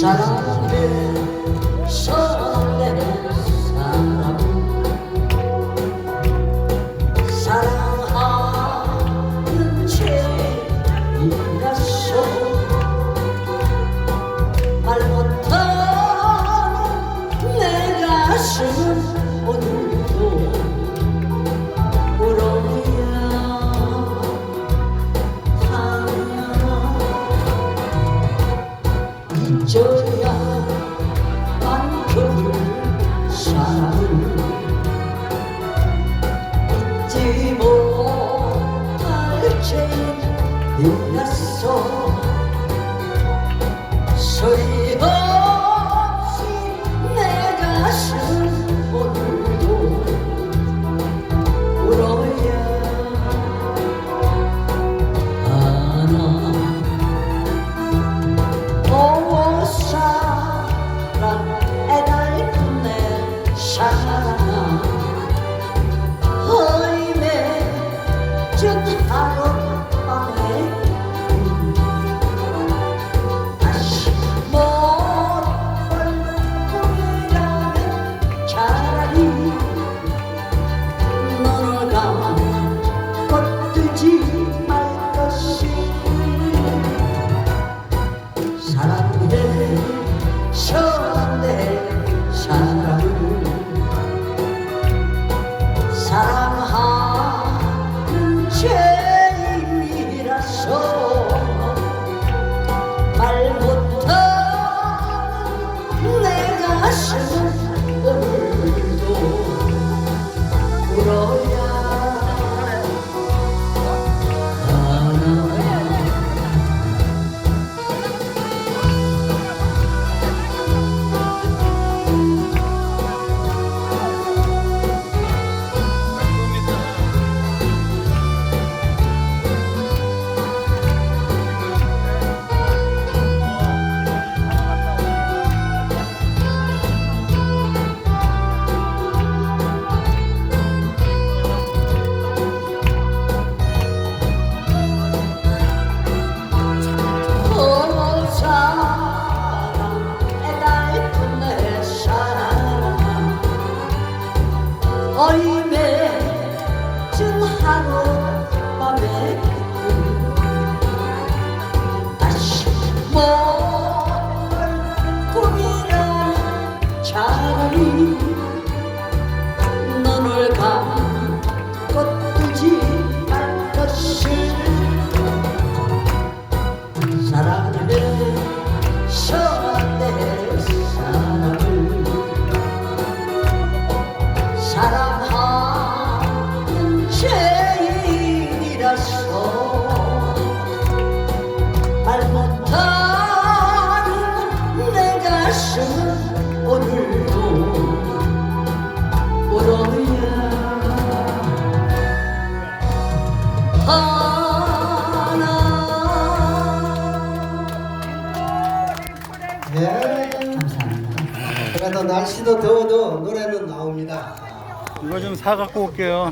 সারা 잊어야 만큼을 사랑을 잊지 못할 채 몰랐어 서리 啊 네, 날씨도 더워도 노래는 나옵니다. 이거 좀 사 갖고 올게요.